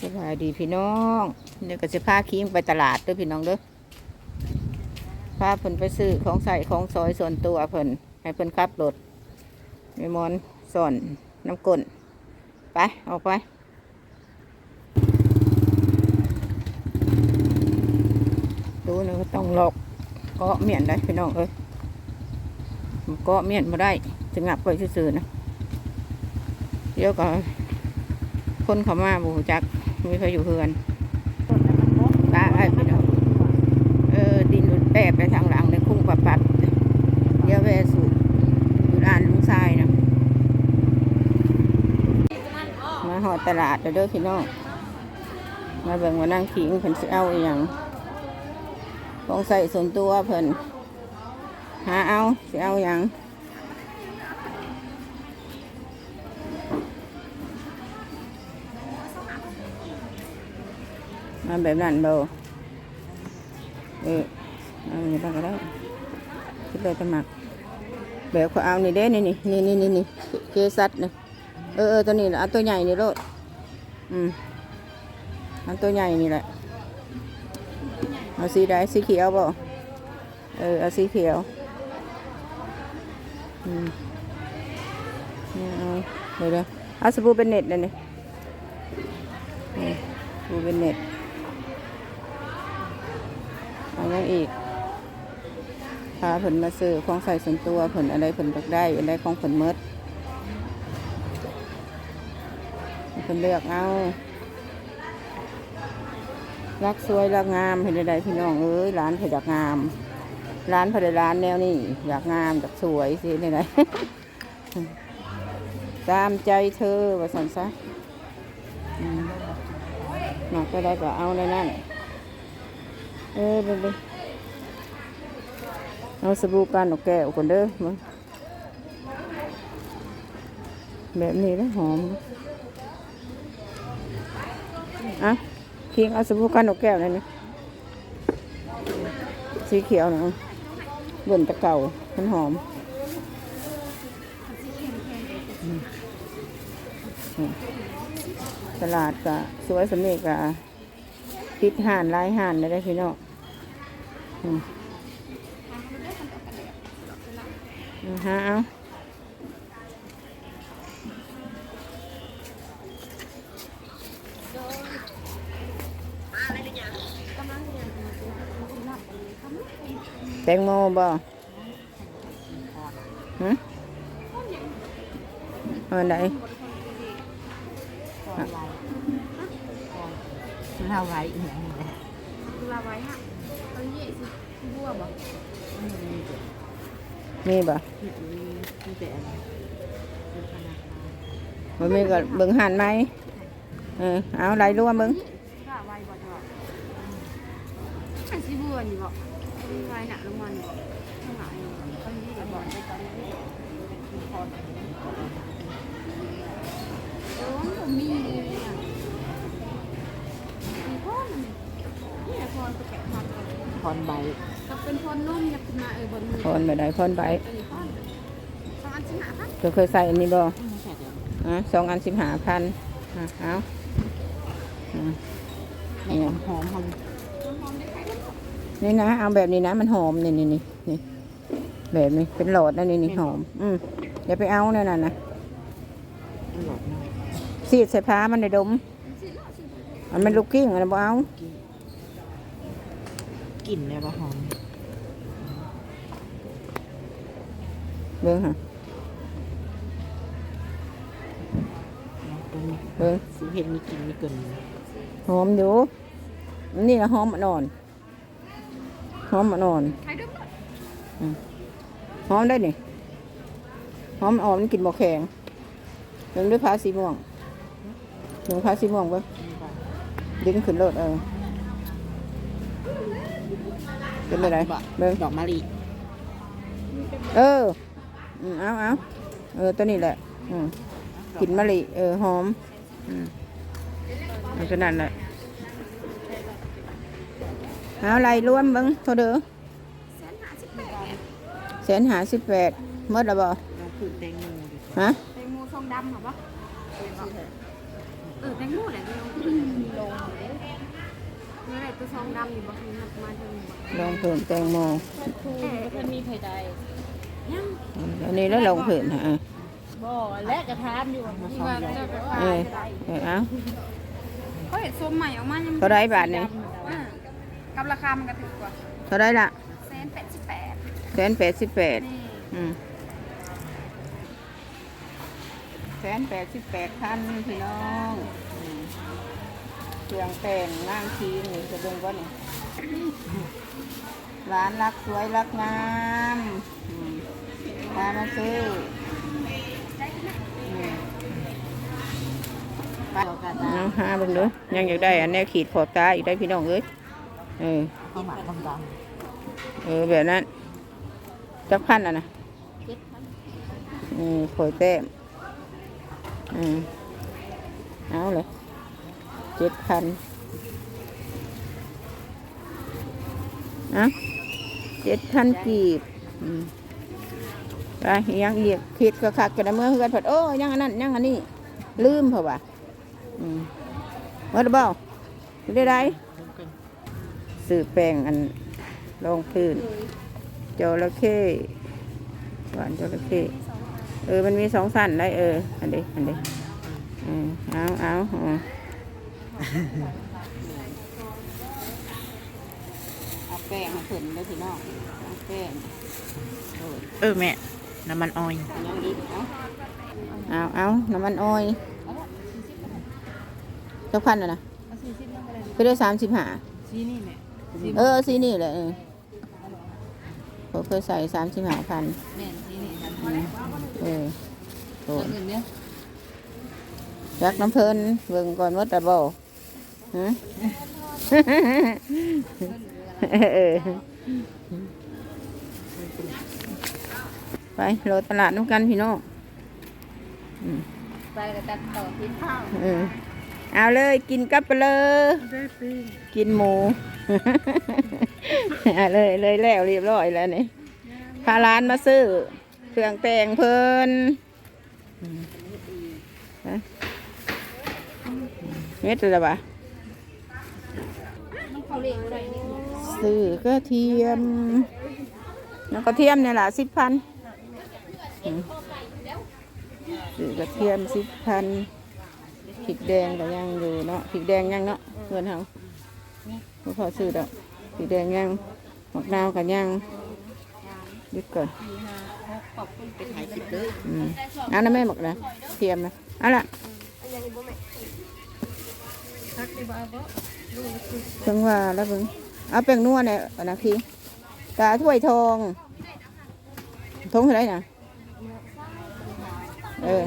สบายดีพี่น้องเดี๋ยวก็จะพาคิงไปตลาดด้อพี่น้องเด้อพาเพิ่นไปซื้อของใส่ของซอยส่วนตัวเพิ่นให้เพิ่นขับรถแม่มอนสอนน้ำก้นไปออกไปดูนะก็ต้องหลอกเกาะเมียนได้พี่น้องเอ้ยเกาะเมียนมาได้จะงับไปซื่อๆนะเดี๋ยวก็คนเขามาบูจัก มีเขาอยู่เฮือนป้าไอ้พี่น้องเออดินหลุดแปะไปทางหลังในคุ้งปับปับเดี๋ยวแวะสูอยู่ร้านลุงทรายนะมาหอดตลาดเด้อเด้อพี่น้องมาเบิ่งว่านั่งขิงเพิ่นสิเอาอหย่างของใส่ส่วนตัวเพิ่นหาเอาสิเอาอหย่าง มาแบบนั้นเบาเออเอาอย่างนี้บ้างก็ได้คิดเลยจะหมักแบบเขาเอานี่เด้นี่นี่นี่นี่นี่นี่เคสัตนี่เออเออตัวนี้แหละเอาตัวใหญ่นี่โลดอืมเอาตัวใหญ่นี่แหละเอาสีใดสีเขียวบ่เออเอาสีเขียวอืมเนี่ยเอาเดี๋ยวเดี๋ยวเอาสบู่เป็นเน็ตเลยนี่นี่สบู่เป็นเน็ตเอันยังอีกพาผลมาซื้อของใส่ส่วนตัวผลอะไรผลอยากได้อะไรของผลเมดผลเลือกเอารักสวยรักงามเห็นใดพี่น้องเอ้ยร้านผอยากงาม ร้านผลิตร้านแนวนี้อยากงามอยากสวยสิเห็นใดตามใจเธอว่าสันซะมหนักก็ได้ก็เอาในนั้น เออเบิ่งดิเอาสบู่กันออกแก้วก่อนเด้อมึงแบบนี้แล้วหอมอะเคียงเอาสบู่กันออกแก้วนั่นนี่สีเขียวนะเบิ่นตะเก่ามันหอมตลาดกะสวยสำเร็จกะปิดห่านลายห่านได้ได้พี่น้อง อืมอือฮะเอาแตงโย่างหนึงแหละลาไว้ฮะตอนนี้สิบัวบอกมีบ่ที่ที่เป็นอะไรเป็นธนาคารมันมีก็เบิ่งหันไหมเออเอาไรรู้ว่าเบิ่งลาไวบ่จ้ะสิบัวนี่บ่มีไวหนักลงมานี่บอกข้างหลังนี่ตอนนี้บอกไปตอนนี้เออมันมีอะมีพ่อมันนี่แหละพรตัวแกะพร พรใบกับเป็นพรนุ่มยับขึ้นมาเออบนมือพรไปได้พรไปอันนี้พรสองอันสิหาพันเธอเคยใส่อันนี้บ่ไม่ใช่เดี๋ยวอะสองอันสิบห้าพันอะเอาอะไม่หอมหอมหอมหอมได้ใครบ้างนี่นะเอาแบบนี้นะมันหอมนี่นี่นี่นี่แบบนี้เป็นหลอดนะนี่นี่หอม อืมเดี๋ยวไปเอาเนี่ยน่ะนะอร่อยนะสีดใส่ผ้ามันในดมอันมันลูกกิ้งอันนั้นบ่เอา กลิ่นเลยว่าหอมเบิ่งฮะตรงนี้เบิ่งสีเห็ดมีกลิ่นมีกลิ่นหอมอยู่อันนี่ละหอมอ่อนหอมอ่อนใครด้วยบ้างหอมได้นี่หอมอ่อนมันกินบ่แข็งเบิ่งด้วยผ้าสีม่วงเบิ่งผ้าสีม่วงเบิ่งดึงขึ้นรถเออ เป็นไปไหนเบิ่งดอกมะลิเอออืมเอาเอาเออตัวนี้แหละอืมกลิ่นมะลิเออหอมอืมเอาตัวนั้นแหละเอาอะไรรวมเบิ้งเท่าเด้อแสนหาสิบแปดแสนหาสิบแปดเมื่อละบ่เราคือแตงโมดิฮะแตงโมทองดำเหรอปะเออแตงโมแหละเดียวลงเมื่อไหร่ตัวซองดำอยู่บ่คือนับมาจนบ่ลงผืนแตงโมทูเพิ่นมีไผใดยังอันนี้แล้วลงผืนฮะบ่และกระทามอยู่ที่ว่าจะไปเอขายอเออเอาเขาเห็นส้มใหม่ออกมายังเท่าไรบาทนี่เออกับราคามันก็ถูกกว่าเท่าไรละแสนแปดสิบแปดแสนแปดสิบแปดนี่อืมแสนแปดสิบแปดพันพี่น้องอืม เครื่องแต่งนั่งชีนี่จะเบิ่งว่านี่ร้านรักสวยรักงามอืมพามาซื้ออืมไปเอากระทาน้องหาเบิ่งเด้อยังอยากได้อันแนวขีดขอบตาอีกได้พี่น้องเอ้ยเออเข้ามาดำดเออแบบนั้นจักพันอะนะำเจ็ดพันอืมขอยแต้มอืมเอาเลย เจ็ดพันอะเจ็ดพันกีบอืมไปยังเหยียบคิดก็คักกันเมื่อเฮือนผัดโอ้ยังอันนั้นยังอันนี้ ลืมเพราะว่าอืมว่าหรือเปล่าได้ไรสื่อแปลงอันรองพื้นจระเข้หวานจระเข้เออ มันมีสองสั้นได้เออ อันนี้อันนี้ออเอาเอาเอา เอาแป้งมาขึ้นเลยพี่น้องเอาแป้งโอ้ยเออแม่น้ำมันออย ยังอีกเอาเอาเอาน้ำมันอ้อยเจ้าพันอะนะก็ได้สามสิบห้าซีนี่แม่เออสีนี่แหละเออผมเคยใส่สามสิบห้าพันแม่ซีนี่ทันเออโอ้เงินเนี่ยยักน้ำเพลินเบิ่งก่อนว่าแต่บ่ฮะเออ ไปโลตลาดน้ำกันพี่น้องอืมไปกระตัดต่อกินข้าวเออเอาเลยกินกับไปเลยได้ปีกินหมูเอาเลยเลยแล้วเรียบร้อยแล้วนี่พาร้านมาซื้อเครื่องแต่งเพลินอืมฮะเม็ดอะไรวะเขาเรียกอะไรนี่ซื้อกระเทียมแล้วกระเทียมเนี่ยล่ะสิบพันซื้อกระเทียมสิบพันพริกแดงก็ยังอยู่เนาะพริกแดงยังเนาะเพื่อนเขาไม่พอซื้อดอกพริกแดงยังมะนาวก็ยังหยุดก่อนขอบคุณไปขายสิบเลยอืมเอานะแม่บอกนะเทียมนะเอาละทักดีบ้าบ่ จังว่าแล้วเพิ่งเอาแป้งนัวเนี่ยเอานะพี่กาถ้วยทองทงเท่าไหรนะเออ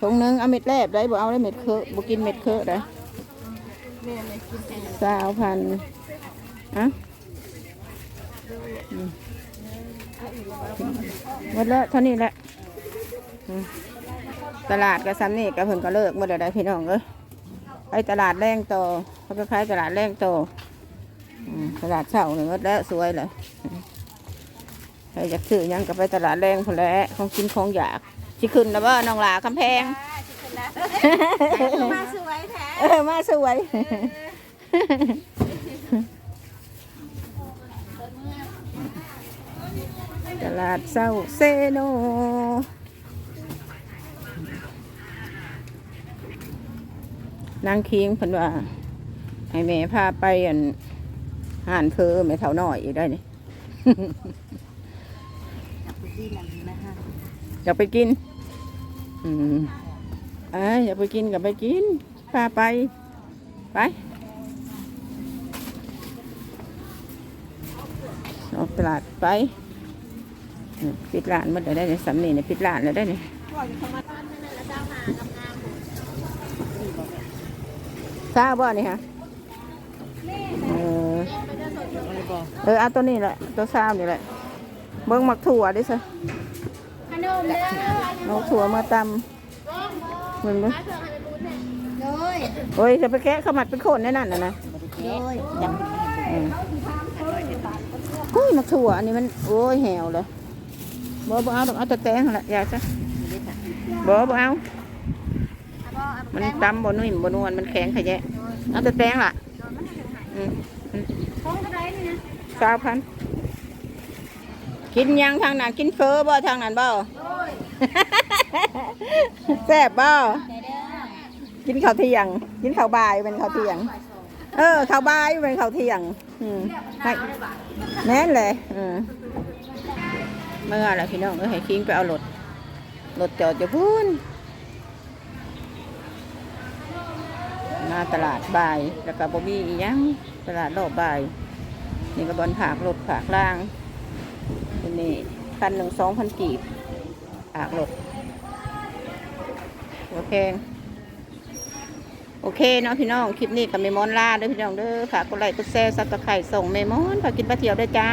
ทงหนึงเอาเม็ดแรบได้บ่เอาได้เม็ดเคอะบ่กินเม็ดเคอะได้แม่เลยสาวพันอะหมดแล้วเท่านี้แหละตลาดกับซ้ำนี่กับเพิ่นก็เลิกหมดแล้วได้พี่น้องเอ้ย ไปตลาดแรงโตเขาไปขายตลาดแรงโตอืมตลาดเช่านี่หมดแล้วสวยเลยอืมใครอยากซื้อหยังก็ไปตลาดแรงพอแหล้วของกินของอยากสิขึ้นแล้วบ่น้องหลาคำแพงมาสวยแท้เออมาสวยตลาดเศร้าเซโน นางคิงเพิ่นว่า ให้แม่พาไปอันห่านเพอแม่เท่าน้อยอีกได้นี่ที่นั่นนะฮะอยากไปกิน อืมอ่าอยากไปกินกับไปกิน พาไป ไปออกตลาดไปอืมปิดร้านหมดแล้วได้เนี่ยสำนีเนี่ยปิดร้านแล้วได้เนี่ยทร ซาบบ่นี่ฮะเอออะไรบอกเออเอาตัวนี้แหละตัวซามนี่แหละเบิ้งหมักถั่วดิซะขนมเด้อเอาถั่วมาตำเหมึงมึงโดยโอ้ยจะไปแกะขมัดเป็นคนแน่นั่นนะนะโอ้ยหมักถั่วอันนี้มันโอ้ยแหวเลยบ่บ่เอาดอกเอาแต่แตงแหละอยากซะบ่บ่เอาบ่ มันตำบ่นุ่มบ่นวลมันแข็งขะแยะเอาแต่แตงล่ะโดนมันให้หายอืมท้องก็ได้นี่นะสาวพันกินยังทางนั้นกินเฟอบ่ทางนั้นบ่โอ้ยแซ่บบ่ได้เด้อกินข้าวเที่ยง กินข้าวบ่ายเป็นข้าวเที่ยงฝ่ายสองเออข้าวบ่ายเป็นข้าวเที่ยงอืมให้เอาได้บ่ะแม่นเลยอืมเมื่อไรพี่น้องก็ให้คิงไปเอารถรถจอดอยู่พูน มาตลาดบ่าย แล้วก็บ่มีอีหยังตลาดรอบบ่าย นี่ก็บอลผากรถผากล่างทีนี่คันหนึ่งสองพันกีบผากรถโอเคโอเคเนาะพี่น้อง คลิปนี้กับเมมอนลาด้อพี่น้องเด้อฝากกดไลค์กดแชร์ซับสไครต์ส่งเมมอนฝากกินปลาเทียวด้วยจ้า